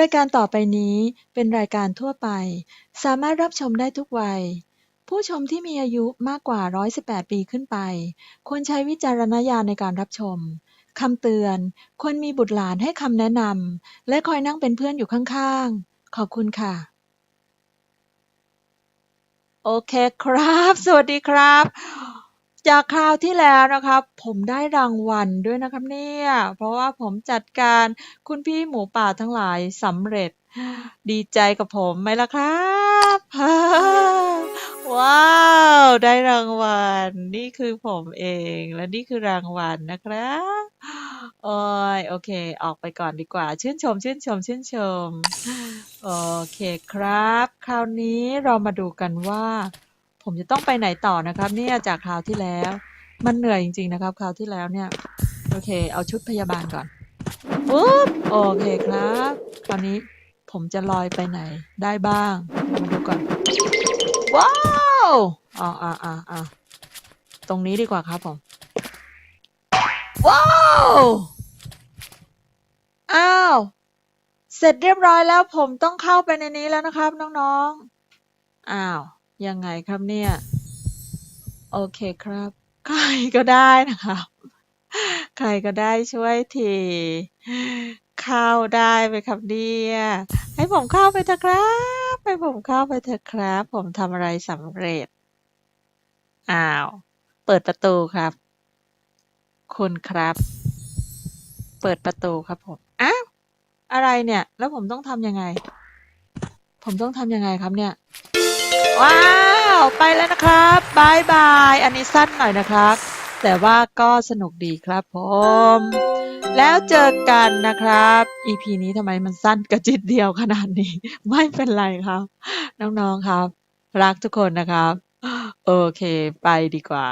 รายการต่อไปนี้เป็นรายการทั่วไป สามารถรับชมได้ทุกวัย ผู้ชมที่มีอายุมากกว่า 118 ปีขึ้นไป ควรใช้วิจารณญาณในการรับชม คำเตือน ควรมีบุตรหลานให้คำแนะนำ และคอยนั่งเป็นเพื่อนอยู่ข้างๆ ขอบคุณค่ะ โอเคครับ สวัสดีครับ จากคราวที่แล้วนะครับผมได้รางวัลด้วยนะครับเนี่ย เพราะว่าผมจัดการคุณพี่หมูป่าทั้งหลายสำเร็จ ดีใจกับผมไหมล่ะครับว้าว ได้รางวัล นี่คือผมเองและนี่คือรางวัลนะครับโอ้ยโอเค ออกไปก่อนดีกว่า ชื่นชม ชื่นชม ชื่นชม โอเคครับ คราวนี้เรามาดูกันว่า ผมจะต้องไปไหนต่อนะครับ เนี่ยจากคราวที่แล้ว มันเหนื่อยจริง ๆ นะครับคราวที่แล้วเนี่ย โอเค เอาชุดพยาบาลก่อนปุ๊บโอเคครับคราวนี้ผมจะลอยไปไหนได้บ้างมาดูก่อน ว้าวอ่าอ่าอ่าอ่าตรงนี้ดีกว่าครับผม ว้าว อ้าว เสร็จเรียบร้อยแล้วผมต้องเข้าไปในนี้แล้วนะครับน้องๆ อ้าว ยังไงครับเนี่ย โอเคครับ ใครก็ได้นะครับ ใครก็ได้ช่วยทีเข้าได้ไหมครับเนี่ยให้ผมเข้าไปเถอะครับ ให้ผมเข้าไปเถอะครับ ผมทำอะไรสำเร็จ อ้าว เปิดประตูครับ คุณครับ เปิดประตูครับผมอ้าวอะไรเนี่ย แล้วผมต้องทำยังไง ผมต้องทำยังไงครับเนี่ย ว้าว ไปแล้วนะครับบายบาย อันนี้สั้นหน่อยนะครับ แต่ว่าก็สนุกดีครับผม แล้วเจอกันนะครับ EP นี้ทำไมมันสั้นกระจิตเดียวขนาดนี้ ไม่เป็นไรครับ น้องๆครับ รักทุกคนนะครับ โอเค ไปดีกว่า